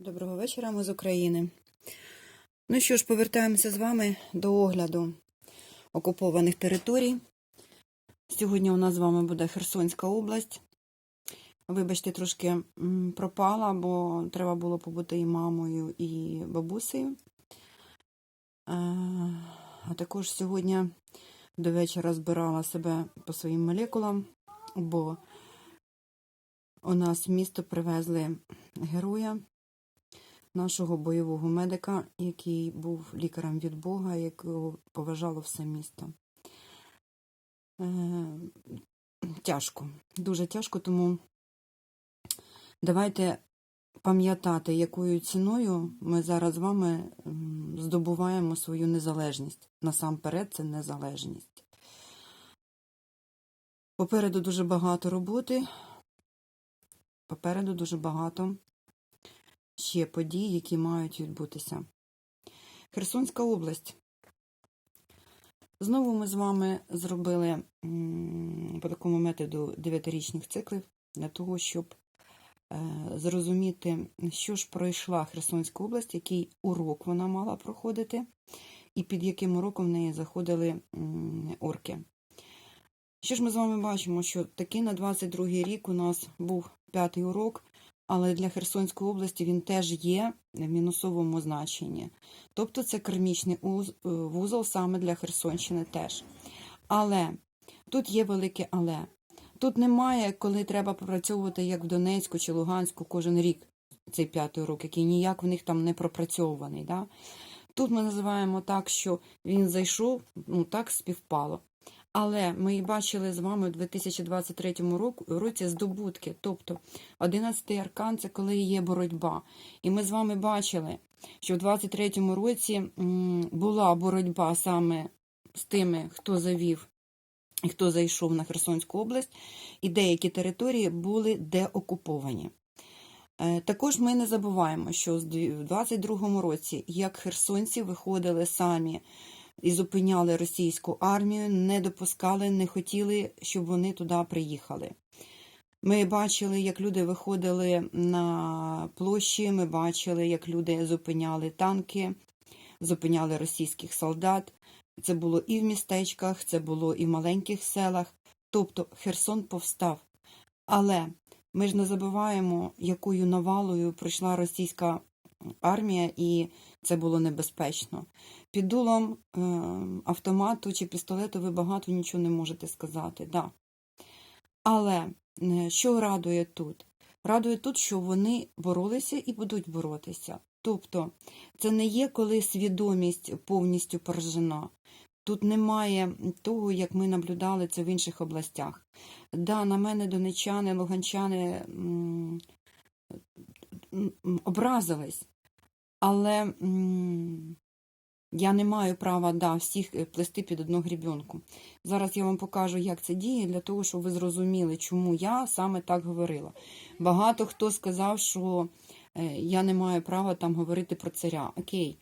Доброго вечора, ми з України. Ну що ж, повертаємося з вами до огляду окупованих територій. Сьогодні у нас з вами буде Херсонська область. Вибачте, трошки пропала, бо треба було побути і мамою, і бабусею. Е, А також сьогодні до вечора збирала себе по своїм молекулам, бо у нас в місто привезли героя нашого бойового медика, який був лікарем від Бога, якого поважало все місто. Е, Тяжко, дуже тяжко, тому давайте пам'ятати, якою ціною ми зараз з вами здобуваємо свою незалежність. Насамперед, це незалежність. Попереду дуже багато роботи, попереду дуже багато ще подій, які мають відбутися. Херсонська область. Знову ми з вами зробили по такому методу дев'ятирічних циклів для того, щоб е, зрозуміти, що ж пройшла Херсонська область, який урок вона мала проходити, і під яким уроком в неї заходили орки. Що ж ми з вами бачимо, що таки на 22-й рік у нас був п'ятий урок, але для Херсонської області він теж є в мінусовому значенні. Тобто це кермічний е, вузол саме для Херсонщини теж. Але тут є велике але. Тут немає, коли треба пропрацьовувати як в Донецьку чи Луганську кожен рік цей п'ятий урок, який ніяк в них там не пропрацьований. Да? Тут ми називаємо так, що він зайшов, ну так співпало. Але ми бачили з вами у 2023 року- році здобутки. Тобто 11-й аркан це коли є боротьба. І ми з вами бачили, що в 23-му році була боротьба саме з тими, хто завів і хто зайшов на Херсонську область, і деякі території були деокуповані. Е, Також ми не забуваємо, що в 22-му році, як херсонці виходили самі і зупиняли російську армію, не допускали, не хотіли, щоб вони туди приїхали. Ми бачили, як люди виходили на площі, ми бачили, як люди зупиняли танки, зупиняли російських солдат. Це було і в містечках, це було і в маленьких селах. Тобто Херсон повстав. Але ми ж не забуваємо, якою навалою прийшла російська армія, і це було небезпечно. Під дулом е, автомату чи пістолету ви багато нічого не можете сказати. Да. Але е, що радує тут? Радує тут, що вони боролися і будуть боротися. Тобто, це не є коли свідомість повністю поражена. Тут немає того, як ми наблюдали це в інших областях. Да, на мене донечани, луганчани образились, але м, я не маю права да, всіх е, плести під одну грібінку. Зараз я вам покажу, як це діє, для того, щоб ви зрозуміли, чому я саме так говорила. Багато хто сказав, що е, я не маю права там говорити про царя. Окей,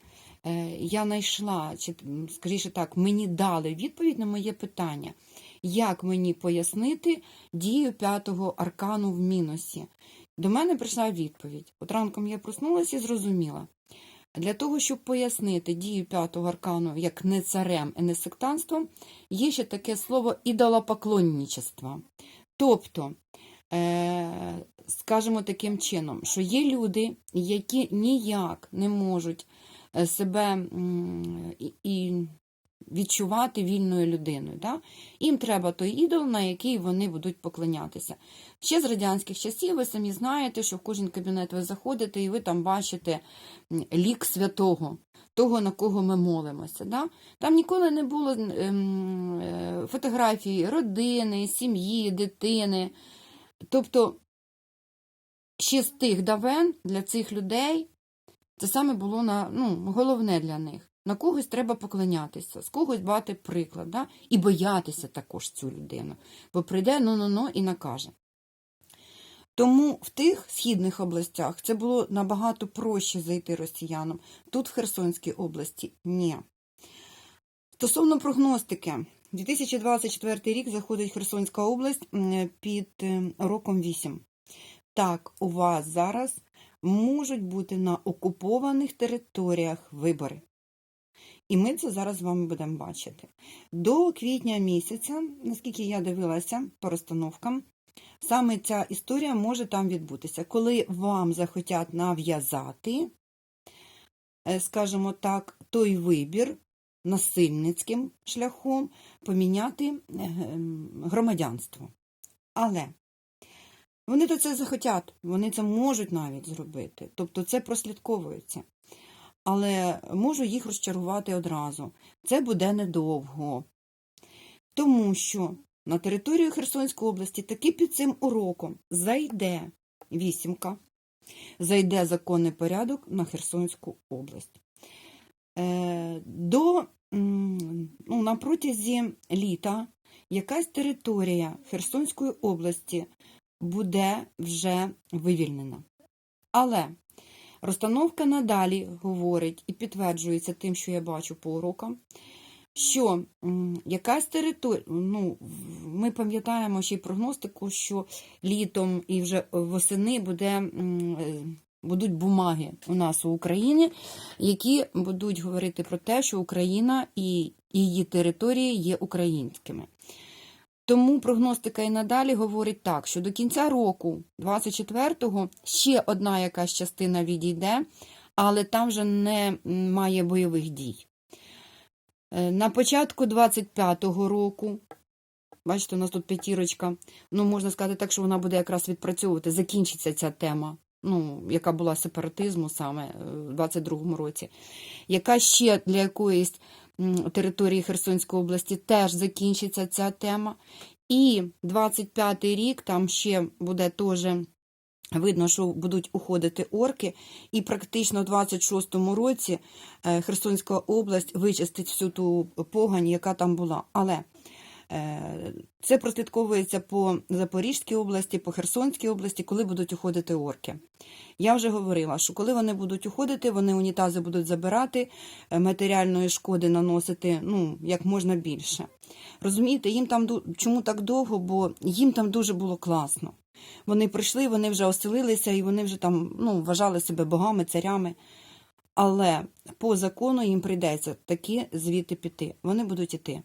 е, я знайшла, чи скоріше так, мені дали відповідь на моє питання. Як мені пояснити дію п'ятого аркану в мінусі? До мене прийшла відповідь. От ранком я проснулася і зрозуміла. Для того, щоб пояснити дію п'ятого аркану як не царем і не сектанством, є ще таке слово ідолопоклонничество. Тобто, е, скажімо таким чином, що є люди, які ніяк не можуть е, себе і- і відчувати вільною людиною. Да? Їм треба той ідол, на який вони будуть поклонятися. Ще з радянських часів ви самі знаєте, що в кожен кабінет ви заходите і ви там бачите лік святого, того, на кого ми молимося. Да? Там ніколи не було ем, е, фотографій родини, сім'ї, дитини. Тобто, ще з тих давен для цих людей це саме було на, ну, головне для них. На когось треба поклонятися, з когось брати приклад, да? і боятися також цю людину, бо прийде ну-ну-ну і накаже. Тому в тих східних областях це було набагато проще зайти росіянам. Тут, в Херсонській області, ні. Стосовно прогностики, 2024 рік заходить Херсонська область під е, роком 8. Так, у вас зараз можуть бути на окупованих територіях вибори. І ми це зараз з вами будемо бачити. До квітня місяця, наскільки я дивилася по розстановкам, саме ця історія може там відбутися, коли вам захотять нав'язати, е, скажімо так, той вибір насильницьким шляхом поміняти е, ем, громадянство. Але вони то це захотять, вони це можуть навіть зробити. Тобто це прослідковується. Але можу їх розчарувати одразу. Це буде недовго. Тому що на територію Херсонської області таки під цим уроком зайде вісімка, зайде законний порядок на Херсонську область. Е, До, ну, на протязі літа якась територія Херсонської області буде вже вивільнена. Але розстановка надалі говорить і підтверджується тим, що я бачу по урокам, що якась територія, ну, ми пам'ятаємо ще й прогностику, що літом і вже восени буде, е, будуть бумаги у нас у Україні, які будуть говорити про те, що Україна і її території є українськими. Тому прогностика і надалі говорить так, що до кінця року, 24-го, ще одна якась частина відійде, але там вже не має бойових дій. Е, На початку 25-го року, бачите, у нас тут п'ятірочка, ну, можна сказати так, що вона буде якраз відпрацьовувати, закінчиться ця тема, ну, яка була сепаратизму саме е, в 22-му році, яка ще для якоїсь території Херсонської області теж закінчиться ця тема. І 25-й рік там ще буде теж видно, що будуть уходити орки, і практично в 26-му році е, Херсонська область вичистить всю ту погань, яка там була. Але це прослідковується по Запорізькій області, по Херсонській області, коли будуть уходити орки. Я вже говорила, що коли вони будуть уходити, вони унітази будуть забирати, е, матеріальної шкоди наносити ну, як можна більше. Розумієте, їм там чому так довго, бо їм там дуже було класно. Вони прийшли, вони вже оселилися і вони вже там ну, вважали себе богами, царями. Але по закону їм прийдеться таки звідти піти. Вони будуть іти.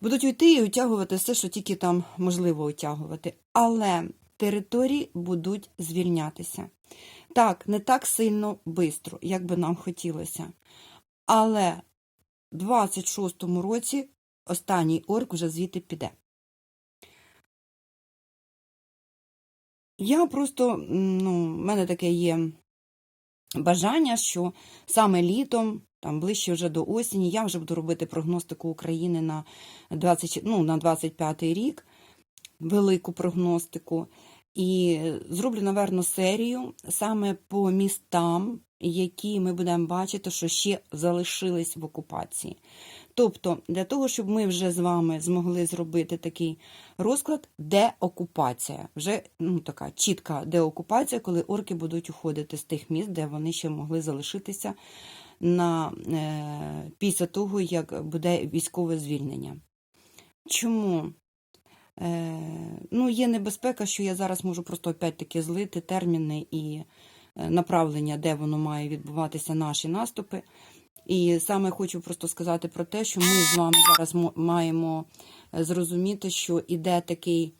Будуть йти і утягувати все, що тільки там можливо утягувати. Але території будуть звільнятися. Так, не так сильно швидко, як би нам хотілося. Але в 26-му році останній орк вже звідти піде. Я просто, ну, в мене таке є бажання, що саме літом, там ближче вже до осені, я вже буду робити прогностику України на 20, ну, на 25 рік, велику прогностику. І зроблю, напевно, серію саме по містам, які ми будемо бачити, що ще залишились в окупації. Тобто, для того, щоб ми вже з вами змогли зробити такий розклад, де окупація. Вже ну, така чітка деокупація, коли орки будуть уходити з тих міст, де вони ще могли залишитися на, е, після того, як буде військове звільнення. Чому? Е, ну, є небезпека, що я зараз можу просто опять-таки злити терміни і е, направлення, де воно має відбуватися наші наступи. І саме хочу просто сказати про те, що ми з вами зараз мо- маємо е, зрозуміти, що іде такий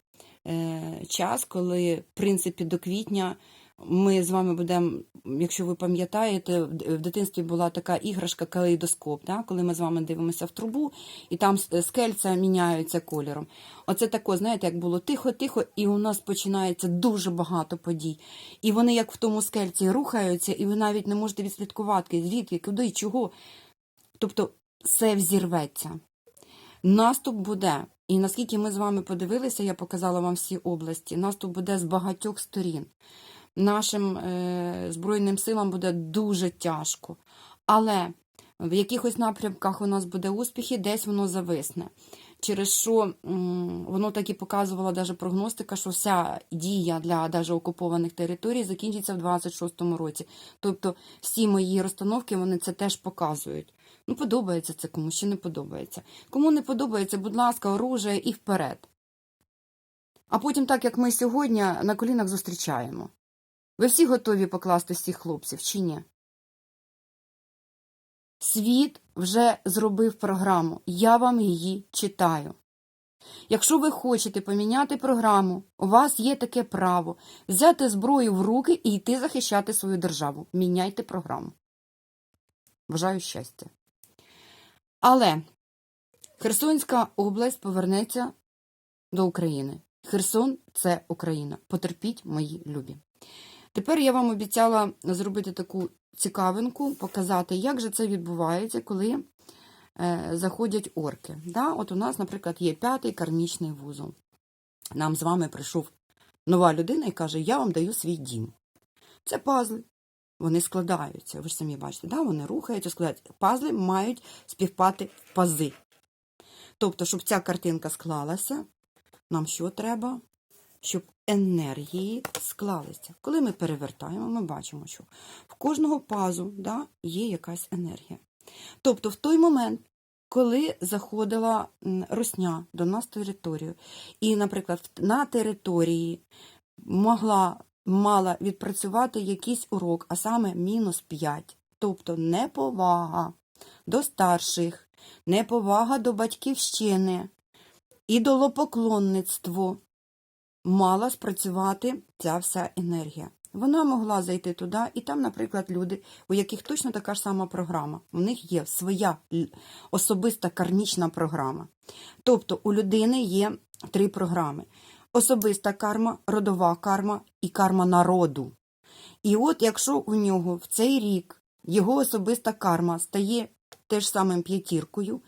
е, час, коли, в принципі, до квітня ми з вами будемо, якщо ви пам'ятаєте, в дитинстві була така іграшка калейдоскоп, да? коли ми з вами дивимося в трубу, і там скельця міняються кольором. Оце тако, знаєте, як було тихо-тихо, і у нас починається дуже багато подій. І вони, як в тому скельці, рухаються, і ви навіть не можете відслідкувати, звідки, куди, чого. Тобто все взірветься. Наступ буде. І наскільки ми з вами подивилися, я показала вам всі області, наступ буде з багатьох сторін. Нашим е, Збройним силам буде дуже тяжко. Але в якихось напрямках у нас буде успіхи, десь воно зависне. Через що воно так і показувала даже прогностика, що вся дія для даже окупованих територій закінчиться в 26-му році. Тобто всі мої розстановки вони це теж показують. Ну, подобається це комусь чи не подобається. Кому не подобається, будь ласка, оружие і вперед. А потім, так як ми сьогодні на колінах зустрічаємо. Ви всі готові покласти всіх хлопців чи ні? Світ вже зробив програму. Я вам її читаю. Якщо ви хочете поміняти програму, у вас є таке право взяти зброю в руки і йти захищати свою державу. Міняйте програму. Бажаю щастя. Але Херсонська область повернеться до України. Херсон це Україна. Потерпіть, мої любі. Тепер я вам обіцяла зробити таку цікавинку, показати, як же це відбувається, коли е, заходять орки. Да? От у нас, наприклад, є п'ятий кармічний вузол. Нам з вами прийшов нова людина і каже: Я вам даю свій дім. Це пазли. Вони складаються. Ви ж самі бачите, да? вони рухаються, складаються. Пазли мають співпати пази. Тобто, щоб ця картинка склалася, нам що треба? Щоб енергії склалися. Коли ми перевертаємо, ми бачимо, що в кожного пазу да, є якась енергія. Тобто, в той момент, коли заходила м, русня до нас територію, і, наприклад, на території могла, мала відпрацювати якийсь урок, а саме мінус 5, тобто неповага до старших, неповага до батьківщини, ідолопоклонництво, мала спрацювати ця вся енергія. Вона могла зайти туди, і там, наприклад, люди, у яких точно така ж сама програма. У них є своя особиста кармічна програма. Тобто у людини є три програми: особиста карма, родова карма і карма народу. І от якщо у нього в цей рік його особиста карма стає теж самим п'ятіркою,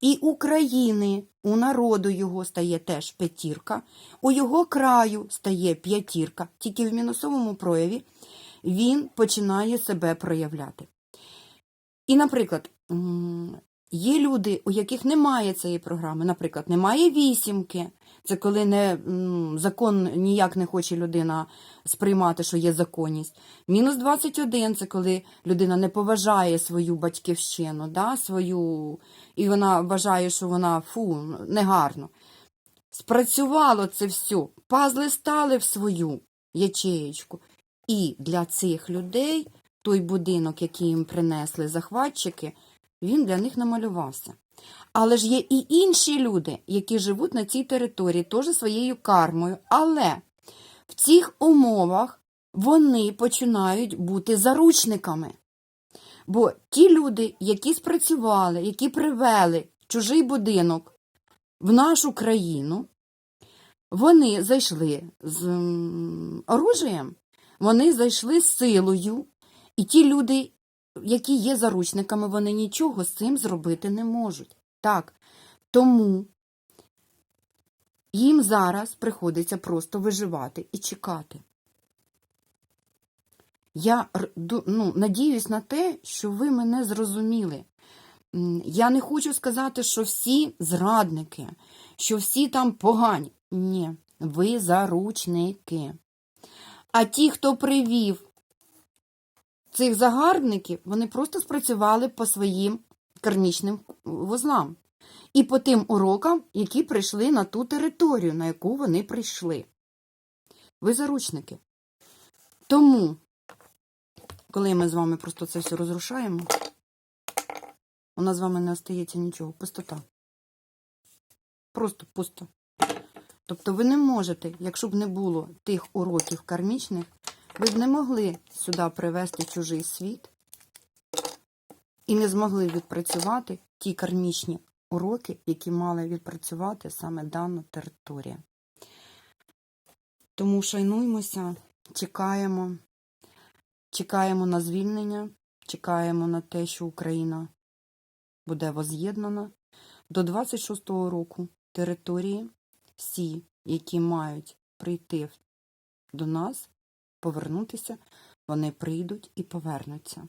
і України, у народу його стає теж п'ятірка, у його краю стає п'ятірка, тільки в мінусовому прояві він починає себе проявляти. І, наприклад, є люди, у яких немає цієї програми, наприклад, немає вісімки. Це коли не, закон ніяк не хоче людина сприймати, що є законність. Мінус 21 це коли людина не поважає свою батьківщину, да, свою, і вона вважає, що вона фу, негарно. Спрацювало це все, пазли стали в свою ячеєчку. І для цих людей той будинок, який їм принесли захватчики, він для них намалювався. Але ж є і інші люди, які живуть на цій території, теж своєю кармою. Але в цих умовах вони починають бути заручниками. Бо ті люди, які спрацювали, які привели чужий будинок в нашу країну, вони зайшли з оружієм, вони зайшли з силою, і ті люди, які є заручниками, вони нічого з цим зробити не можуть. Так, тому їм зараз приходиться просто виживати і чекати. Я ну, надіюсь на те, що ви мене зрозуміли. Я не хочу сказати, що всі зрадники, що всі там погані. Ні, ви заручники. А ті, хто привів цих загарбників, вони просто спрацювали по своїм кармічним вузлам і по тим урокам, які прийшли на ту територію, на яку вони прийшли. Ви заручники. Тому, коли ми з вами просто це все розрушаємо, у нас з вами не остається нічого. Пустота. Просто пусто. Тобто ви не можете, якщо б не було тих уроків кармічних, ви б не могли сюди привести чужий світ і не змогли відпрацювати ті кармічні уроки, які мала відпрацювати саме дана територія. Тому шайнуймося, чекаємо, чекаємо на звільнення, чекаємо на те, що Україна буде воз'єднана. До 26-го року території всі, які мають прийти до нас, повернутися, вони прийдуть і повернуться.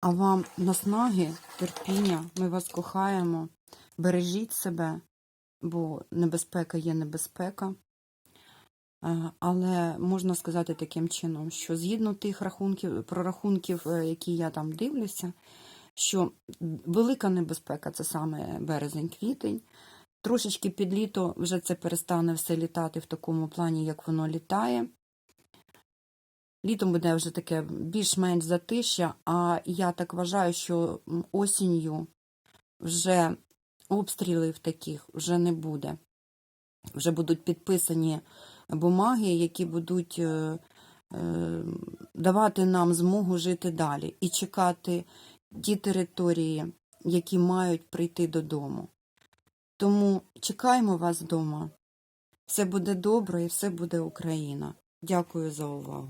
А вам наснаги, терпіння, ми вас кохаємо, бережіть себе, бо небезпека є небезпека. Е, Але можна сказати таким чином, що згідно тих рахунків, прорахунків, е, які я там дивлюся, що велика небезпека це саме березень-квітень. Трошечки під літо вже це перестане все літати в такому плані, як воно літає. Літом буде вже таке більш-менш затишя, а я так вважаю, що осінню вже обстрілів таких вже не буде. Вже будуть підписані бумаги, які будуть е, е, давати нам змогу жити далі і чекати ті території, які мають прийти додому. Тому чекаємо вас вдома. Все буде добре і все буде Україна. Дякую за увагу.